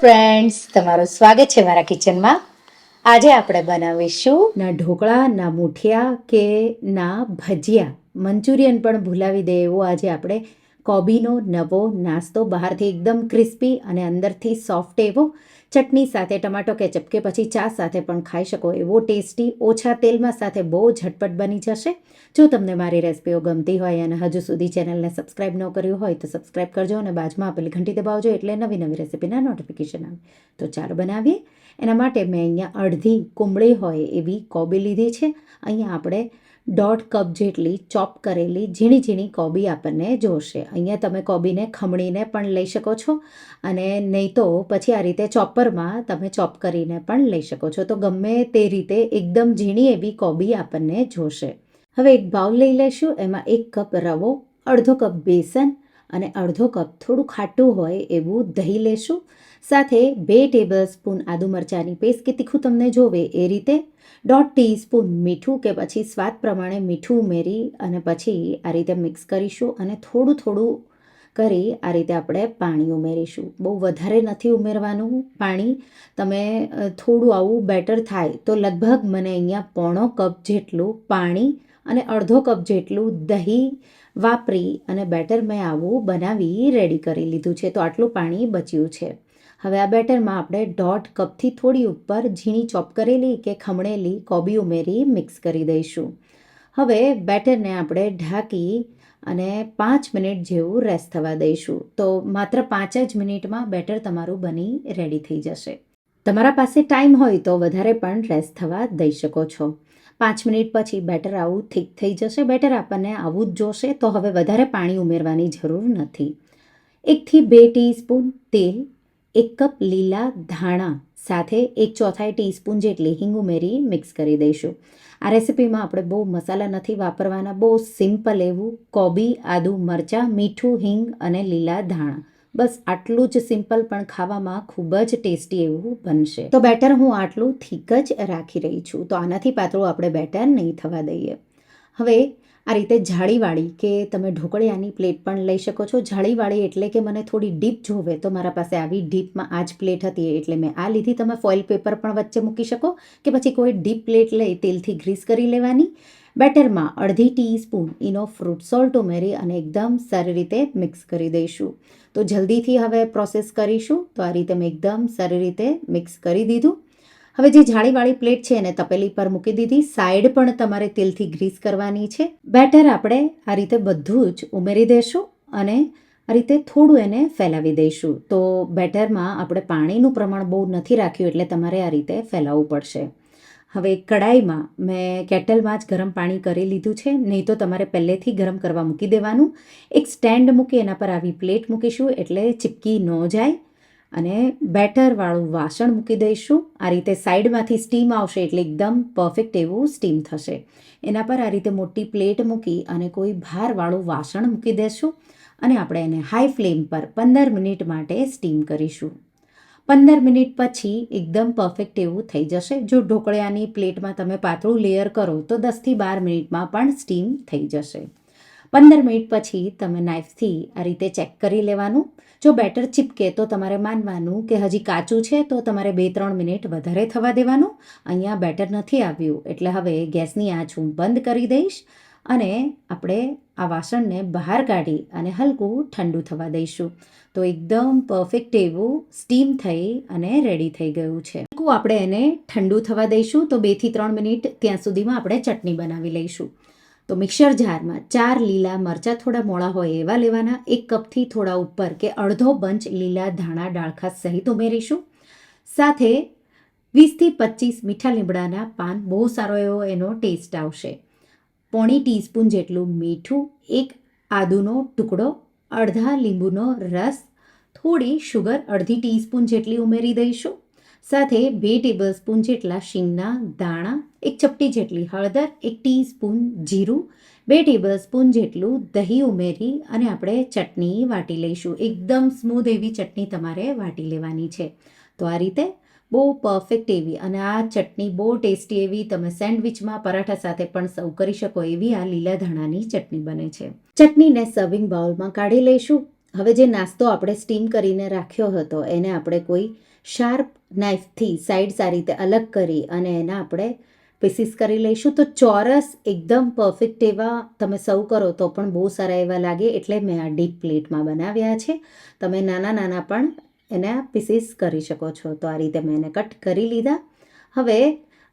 Friends તમારું સ્વાગત છે મારા કિચનમાં આજે આપણે બનાવીશું ના ઢોકળા, ના મુઠિયા કે ના ભજીયા. મંચુરિયન પણ ભૂલાવી દે એવો આજે આપણે કોબીનો નવો નાસ્તો બહારથી એકદમ ક્રિસ્પી અને અંદરથી સોફ્ટ એવો ચટણી સાથે, ટમાટો, કેચપ કે પછી ચા સાથે પણ ખાઈ શકો. એવો ટેસ્ટી, ઓછા તેલમાં સાથે બહુ ઝટપટ બની જશે. જો તમને મારી રેસિપીઓ ગમતી હોય અને હજુ સુધી ચેનલને સબસ્ક્રાઇબ ન કર્યું હોય, તો સબસ્ક્રાઇબ કરજો અને બાજુમાં આપેલી ઘંટી દબાવજો એટલે નવી નવી રેસિપીના નોટિફિકેશન આવે. તો ચાલો બનાવીએ. એના માટે મેં અહીંયા અડધી કુંબળી હોય એવી કોબી લીધી છે. અહીંયા આપણે દોઢ કપ જેટલી ચોપ કરેલી ઝીણી ઝીણી કોબી આપણને જોશે. અહીંયા તમે કોબીને ખમણીને પણ લઈ શકો છો અને નહીં તો પછી આ રીતે ચોપરમાં તમે ચોપ કરીને પણ લઈ શકો છો. તો ગમે તે રીતે એકદમ ઝીણી એવી કોબી આપણને જોશે. હવે એક બાઉલ લઈ લેશું. એમાં એક કપ રવો, અડધો કપ બેસન અને અડધો કપ થોડું ખાટું હોય એવું દહીં લેશું. સાથે બે ટેબલ સ્પૂન આદુ મરચાંની પેસ્ટ કે તીખું તમને જોવે એ રીતે, દોઢ ટીસ્પૂન મીઠું કે પછી સ્વાદ પ્રમાણે મીઠું ઉમેરી અને પછી આ રીતે મિક્સ કરીશું અને થોડું થોડું કરી આ રીતે આપણે પાણી ઉમેરીશું. બહુ વધારે નથી ઉમેરવાનું પાણી. તમે થોડું આવું બેટર થાય તો લગભગ મને અહીંયા પોણો કપ જેટલું પાણી અને અડધો કપ જેટલું દહીં વાપરી અને બેટર મેં આવું બનાવી રેડી કરી લીધું છે. તો આટલું પાણી બચ્યું છે. હવે આ બેટરમાં આપણે દોઢ કપથી થોડી ઉપર ઝીણી ચોપ કરેલી કે ખમણેલી કોબી ઉમેરી મિક્સ કરી દઈશું. હવે બેટરને આપણે ઢાંકી અને પાંચ મિનિટ જેવું રેસ્ટ થવા દઈશું. તો માત્ર પાંચ જ મિનિટમાં બેટર તમારું બની રેડી થઈ જશે. તમારા પાસે ટાઈમ હોય તો વધારે પણ રેસ્ટ થવા દઈ શકો છો. પાંચ મિનિટ પછી બેટર આવું થીક થઈ જશે. બેટર આપણને આવું જ જોશે તો હવે વધારે પાણી ઉમેરવાની જરૂર નથી. એકથી બે ટીસ્પૂન તેલ એક કપ લીલા ધાણા સાથે એક ચોથાઈ ટીસ્પૂન જેટલી હિંગ ઉમેરી મિક્સ કરી દઈશું. આ રેસિપીમાં આપણે બહુ મસાલા નથી વાપરવાના, બહુ સિમ્પલ એવું કોબી, આદુ, મરચાં, મીઠું, હિંગ અને લીલા ધાણા. બસ આટલું જ સિમ્પલ પણ ખાવામાં ખૂબ જ ટેસ્ટી એવું બનશે. તો બેટર હું આટલું થીક જ રાખી રહી છું. તો આનાથી પાતળું આપણે બેટર નહીં થવા દઈએ. હવે આ રીતે જાળીવાળી કે તમે ઢોકળિયાની પ્લેટ પણ લઈ શકો છો. જાળીવાળી એટલે કે મને થોડી ડીપ જોવે તો મારા પાસે આવી ડીપમાં આ જ પ્લેટ હતી. એટલે મેં આ લીધી. તમે ફોઇલ પેપર પણ વચ્ચે મૂકી શકો કે પછી કોઈ ડીપ પ્લેટ લઈ તેલથી ગ્રીસ કરી લેવાની. બેટરમાં અડધી ટીસ્પૂન ઇનો ફ્રૂટ સોલ્ટ ઉમેરી અને એકદમ સારી રીતે મિક્સ કરી દઈશું. તો જલ્દીથી હવે પ્રોસેસ કરીશું. તો આ રીતે મેં એકદમ સારી રીતે મિક્સ કરી દીધું. હવે જે જાળીવાળી પ્લેટ છે એને તપેલી પર મૂકી દીધી. સાઈડ પણ તમારે તેલથી ગ્રીસ કરવાની છે. બેટર આપણે આ રીતે બધું જ ઉમેરી દઈશું અને આ રીતે થોડું એને ફેલાવી દઈશું. તો બેટરમાં આપણે પાણીનું પ્રમાણ બહુ નથી રાખ્યું એટલે તમારે આ રીતે ફેલાવવું પડશે. હવે કડાઈમાં મેં કેટલમાં જ ગરમ પાણી કરી લીધું છે. નહીં તો તમારે પહેલેથી ગરમ કરવા મૂકી દેવાનું. એક સ્ટેન્ડ મૂકી એના પર આવી પ્લેટ મૂકીશું એટલે ચીપકી ન જાય. અને બેટરવાળું વાસણ મૂકી દઈશું. આ રીતે સાઈડમાંથી સ્ટીમ આવશે એટલે એકદમ પરફેક્ટ એવું સ્ટીમ થશે. એના પર આ રીતે મોટી પ્લેટ મૂકી અને કોઈ ભારવાળું વાસણ મૂકી દેશું અને આપણે એને હાઈ ફ્લેમ પર પંદર મિનિટ માટે સ્ટીમ કરીશું. પંદર મિનિટ પછી એકદમ પરફેક્ટ એવું થઈ જશે. જો ઢોકળિયાની પ્લેટમાં તમે પાતળું લેયર કરો તો દસથી બાર મિનિટમાં પણ સ્ટીમ થઈ જશે. પંદર મિનિટ પછી તમે નાઇફથી આ રીતે ચેક કરી લેવાનું. જો બેટર ચીપકે તો તમારે માનવાનું કે હજી કાચું છે તો તમારે બે ત્રણ મિનિટ વધારે થવા દેવાનું. અહીંયા બેટર નથી આવ્યું, એટલે હવે ગેસની આંચ હું બંધ કરી દઈશ અને આપણે આ વાસણને બહાર કાઢી અને હલકું ઠંડુ થવા દઈશું. તો એકદમ પરફેક્ટ એવું સ્ટીમ થઈ અને રેડી થઈ ગયું છે. હલકું આપણે એને ઠંડુ થવા દઈશું તો બેથી ત્રણ મિનિટ ત્યાં સુધીમાં આપણે ચટણી બનાવી લઈશું. તો મિક્સર જારમાં ચાર લીલા મરચાં થોડા મોળા હોય એવા લેવાના. એક કપથી થોડા ઉપર કે અડધો બંચ લીલા ધાણા ડાળખા સહિત ઉમેરીશું. સાથે વીસથી પચીસ મીઠા લીમડાના પાન બહુ સારો એવો એનો ટેસ્ટ આવશે. પોણી ટીસ્પૂન જેટલું મીઠું, એક આદુનો ટુકડો, અડધા લીંબુનો રસ, થોડી શુગર અડધી ટીસ્પૂન જેટલી ઉમેરી દઈશું. સાથે બે ટેબલ સ્પૂન જેટલા શીંગના દાણા એક ચપટી જેટલી હળદર, એક ટીસ્પૂન જીરું, બે ટેબલ સ્પૂન જેટલું દહીં ઉમેરી અને આપણે ચટણી વાટી લઈશું. એકદમ સ્મૂધ એવી ચટણી તમારે વાટી લેવાની છે. તો આ રીતે બહુ પરફેક્ટ એવી અને આ ચટણી બહુ ટેસ્ટી એવી તમે સેન્ડવિચમાં પરાઠા સાથે પણ સર્વ કરી શકો એવી આ લીલા ધાણાની ચટણી બને છે. ચટણીને સર્વિંગ બાઉલમાં કાઢી લઈશું. હવે જે નાસ્તો આપણે સ્ટીમ કરીને રાખ્યો હતો એને આપણે કોઈ શાર્પ નાઇફથી સાઈડ સારી રીતે અલગ કરી અને એના આપણે પીસીસ કરી લઈશું. તો ચોરસ એકદમ પરફેક્ટ એવા તમે સર્વ કરો તો પણ બહુ સારા એવા લાગે. એટલે મેં આ ડીપ પ્લેટમાં બનાવ્યા છે. તમે નાના નાના પણ એના પીસીસ કરી શકો છો. તો આ રીતે મેં એને કટ કરી લીધા. હવે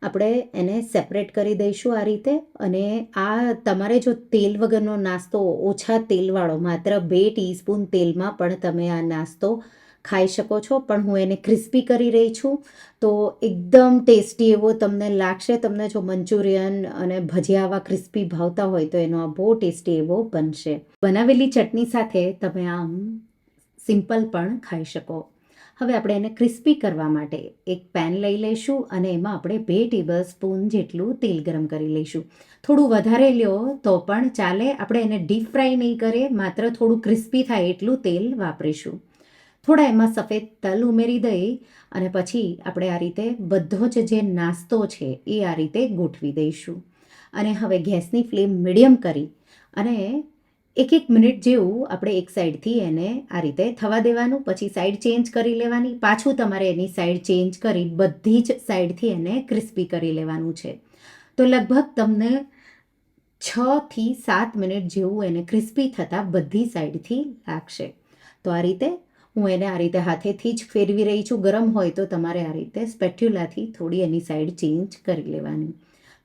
આપણે એને સેપરેટ કરી દઈશું આ રીતે. અને આ તમારે જો તેલ વગરનો નાસ્તો ઓછા તેલવાળો, માત્ર બે ટીસ્પૂન તેલમાં પણ તમે આ નાસ્તો ખાઈ શકો છો, પણ હું એને ક્રિસ્પી કરી રહી છું. તો એકદમ ટેસ્ટી એવો તમને લાગશે. તમને જો મંચુરિયન અને ભજીયા આવા ક્રિસ્પી ભાવતા હોય તો એનો આ બહુ ટેસ્ટી એવો બનશે. બનાવેલી ચટણી સાથે તમે આમ સિમ્પલ પણ ખાઈ શકો. હવે આપણે એને ક્રિસ્પી કરવા માટે એક પેન લઈ લઈશું અને એમાં આપણે બે ટેબલ સ્પૂન જેટલું તેલ ગરમ કરી લઈશું. થોડું વધારે લ્યો તો પણ ચાલે. આપણે એને ડીપ ફ્રાય નહીં કરીએ, માત્ર થોડું ક્રિસ્પી થાય એટલું તેલ વાપરીશું. થોડા એમાં સફેદ તલ ઉમેરી દઈ અને પછી આપણે આ રીતે બધો જ જે નાસ્તો છે એ આ રીતે ગોઠવી દઈશું. અને હવે ગેસની ફ્લેમ મીડિયમ કરી અને એક એક મિનિટ જેવું આપણે એક સાઈડથી એને આ રીતે થવા દેવાનું, પછી સાઈડ ચેન્જ કરી લેવાની, પાછું તમારે એની સાઈડ ચેન્જ કરી બધી જ સાઈડથી એને ક્રિસ્પી કરી લેવાનું છે. તો લગભગ તમને છથી સાત મિનિટ જેવું એને ક્રિસ્પી થતાં બધી સાઈડથી લાગશે. તો આ રીતે હું એને આ રીતે હાથેથી જ ફેરવી રહી છું. ગરમ હોય તો તમારે આ રીતે સ્પેટ્યુલાથી થોડી એની સાઈડ ચેન્જ કરી લેવાની.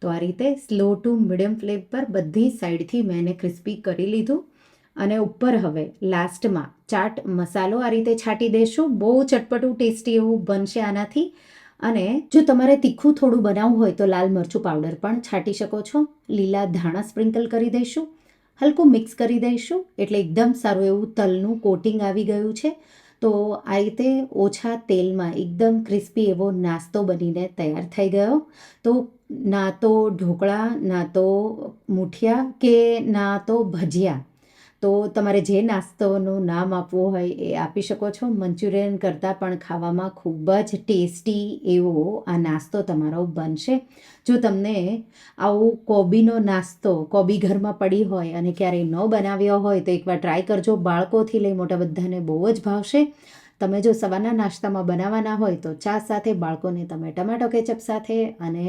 તો આ રીતે સ્લો ટુ મીડિયમ ફ્લેમ પર બધી સાઈડથી મેં એને ક્રિસ્પી કરી લીધું. અને ઉપર હવે લાસ્ટમાં ચાટ મસાલો આ રીતે છાંટી દેશું. બહુ ચટપટું ટેસ્ટી એવું બનશે આનાથી. અને જો તમારે તીખું થોડું બનાવવું હોય તો લાલ મરચું પાવડર પણ છાંટી શકો છો. લીલા ધાણા સ્પ્રિંકલ કરી દઈશું હલકું મિક્સ કરી દઈશું એટલે એકદમ સારું એવું તલનું કોટિંગ આવી ગયું છે. તો આ રીતે ઓછા તેલમાં એકદમ ક્રિસ્પી એવો નાસ્તો બનીને તૈયાર થઈ ગયો. તો ના તો ઢોકળા, ના તો મૂઠિયા કે ના તો ભજીયા તો તમારે જે નાસ્તોનું નામ આપવું હોય એ આપી શકો છો. મંચુરિયન કરતાં પણ ખાવામાં ખૂબ જ ટેસ્ટી એવો આ નાસ્તો તમારો બનશે. જો તમને આવું કોબીનો નાસ્તો કોબી ઘરમાં પડી હોય અને ક્યારેય ન બનાવ્યો હોય તો એકવાર ટ્રાય કરજો. બાળકોથી લઈ મોટા બધાને બહુ જ ભાવશે. તમે જો સવારના નાસ્તામાં બનાવવાના હોય તો ચા સાથે, બાળકોને તમે ટમાટો કેચઅપ સાથે અને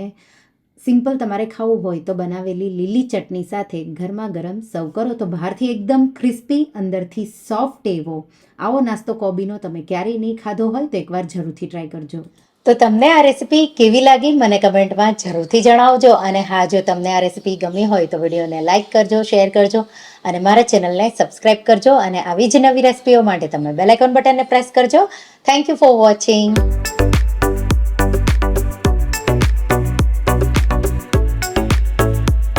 સિમ્પલ તમારે ખાવું હોય તો બનાવેલી લીલી ચટણી સાથે ગરમા ગરમ સર્વ કરો તો બહારથી એકદમ ક્રિસ્પી, અંદરથી સોફ્ટ એવો. આવો નાસ્તો કોબીનો તમે ક્યારેય નહીં ખાધો હોય તો એકવાર જરૂરથી ટ્રાય કરજો. તો તમને આ રેસીપી કેવી લાગી મને કમેન્ટમાં જરૂરથી જણાવજો અને હા, જો તમને આ રેસીપી ગમી હોય તો વિડીયોને લાઇક કરજો શેર કરજો અને મારા ચેનલને સબસ્ક્રાઇબ કરજો અને આવી જ નવી રેસીપીઓ માટે તમે બેલાઇકોન બટનને પ્રેસ કરજો. Thank you for watching